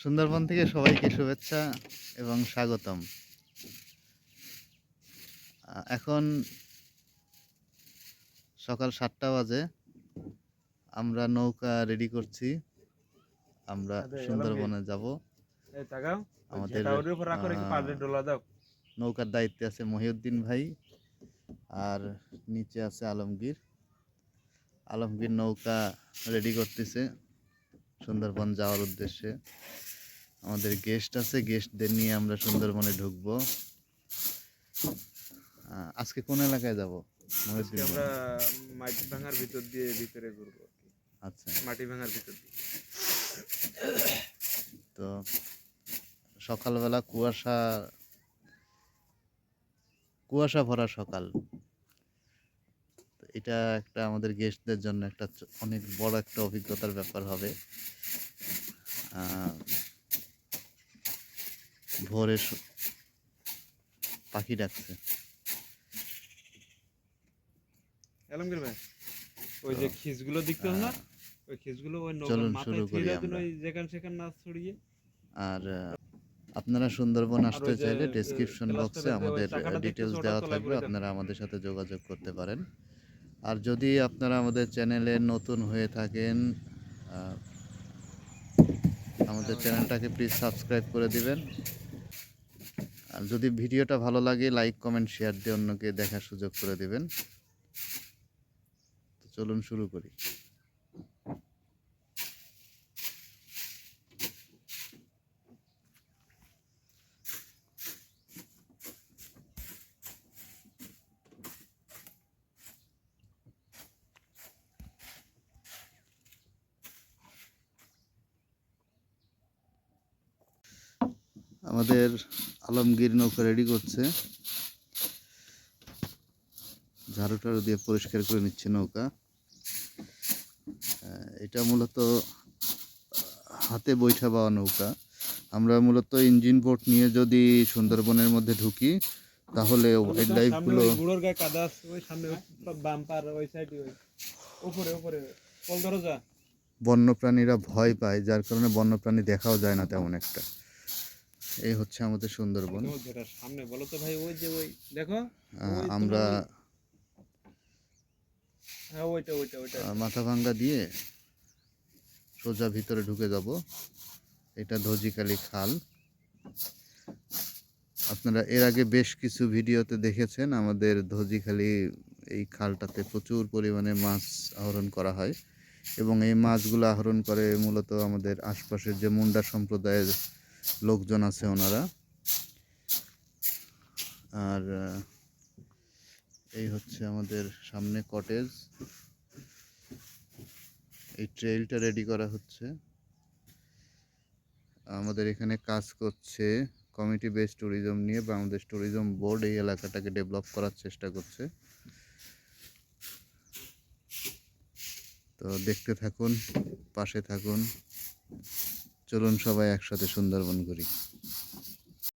সুন্দরবন থেকে সবাইকে শুভেচ্ছা এবং স্বাগতম। এখন সকাল সাতটা বাজে। আমরা নৌকা রেডি করছি। আমরা সুন্দরবনে যাব। আমাদের, নৌকার দায়িত্বে আছে মহিউদ্দিন ভাই আর নিচে আছে আলমগীর। আলমগীর নৌকা রেডি করতেছে সুন্দরবন যাওয়ার উদ্দেশ্যে। আমাদের গেস্ট আছে গেস্টদের নিয়ে আমরা সুন্দরবনে ঢুকবো। আজকে কোন এলাকায় যাব? আমরা মাটি ভাঙার ভিতর দিয়ে ভিতরে ঘুরবো আচ্ছা। মাটি ভাঙার ভিতর দিয়ে। তো সকালবেলা কুয়াশা কুয়াশা ভরা সকাল। এটা একটা আমাদের গেস্টদের জন্য একটা অনেক বড় একটা অভিজ্ঞতার ব্যাপার হবে। আহ, ভোরে পাখি ডাকছে। আলমগীর ভাই ওই যে খিসগুলো দেখতে না? ওই খিসগুলো ওই চলুন শুরু করি আমরা। যেখান সেখান না ছড়িয়ে। আর আপনারা সুন্দরবন আসতে চাইলে ডেসক্রিপশন বক্সে আমাদের ডিটেলস দেওয়া থাকবে আপনারা আমাদের সাথে যোগাযোগ করতে পারেন। আর যদি আপনারা আমাদের চ্যানেলে নতুন হয়ে থাকেন আমাদের চ্যানেলটাকে প্লিজ সাবস্ক্রাইব করে দিবেন। আর যদি ভিডিওটা ভালো লাগে লাইক কমেন্ট শেয়ার দিয়ে অন্যকে দেখার সুযোগ করে দেবেন। তো চলুন শুরু করি। আমাদের আলমগীর নৌকা রেডি করছে। ঝাড়ু টাড়ু দিয়ে পরিষ্কার করে নিচ্ছে নৌকা। এটা মূলত হাতে বৈঠা পাওয়া নৌকা। আমরা মূলত ইঞ্জিন বোট নিয়ে যদি সুন্দরবনের মধ্যে ঢুকি তাহলে ওয়াইল্ড লাইফগুলো বন্যপ্রাণীরা ভয় পায় যার কারণে বন্যপ্রাণী দেখাও যায় না তেমন একটা। এই হচ্ছে আমাদের সুন্দরবন। সামনে বলো তো ভাই ওই যে ওই দেখো আমরা হ্যাঁ ওইটা ওইটা ওইটা। মাথা ভাঙ্গা দিয়ে সোজা ভিতরে ঢুকে যাব। এটা ধজিকালি খাল। আপনারা এর আগে বেশ কিছু ভিডিওতে দেখেছেন আমাদের ধজিখালি এই খালটাতে প্রচুর পরিমাণে মাছ আহরণ করা হয়। এবং এই মাছগুলো আহরণ করে মূলত আমাদের আশপাশের যে মুন্ডা সম্প্রদায়ের লোকজন আছে ওনারা। আর এই হচ্ছে আমাদের সামনে কটেজ এই ট্রেইলটা রেডি করা হচ্ছে। আমাদের এখানে কাজ করছে কমিটি বেস ট্যুরিজম নিয়ে। বাংলাদেশ ট্যুরিজম বোর্ড এই এলাকাটাকে ডেভেলপ করার চেষ্টা করছে। তো দেখতে থাকুন, পাশে থাকুন। চলুন সবাই একসাথে সুন্দরবন ঘুরি।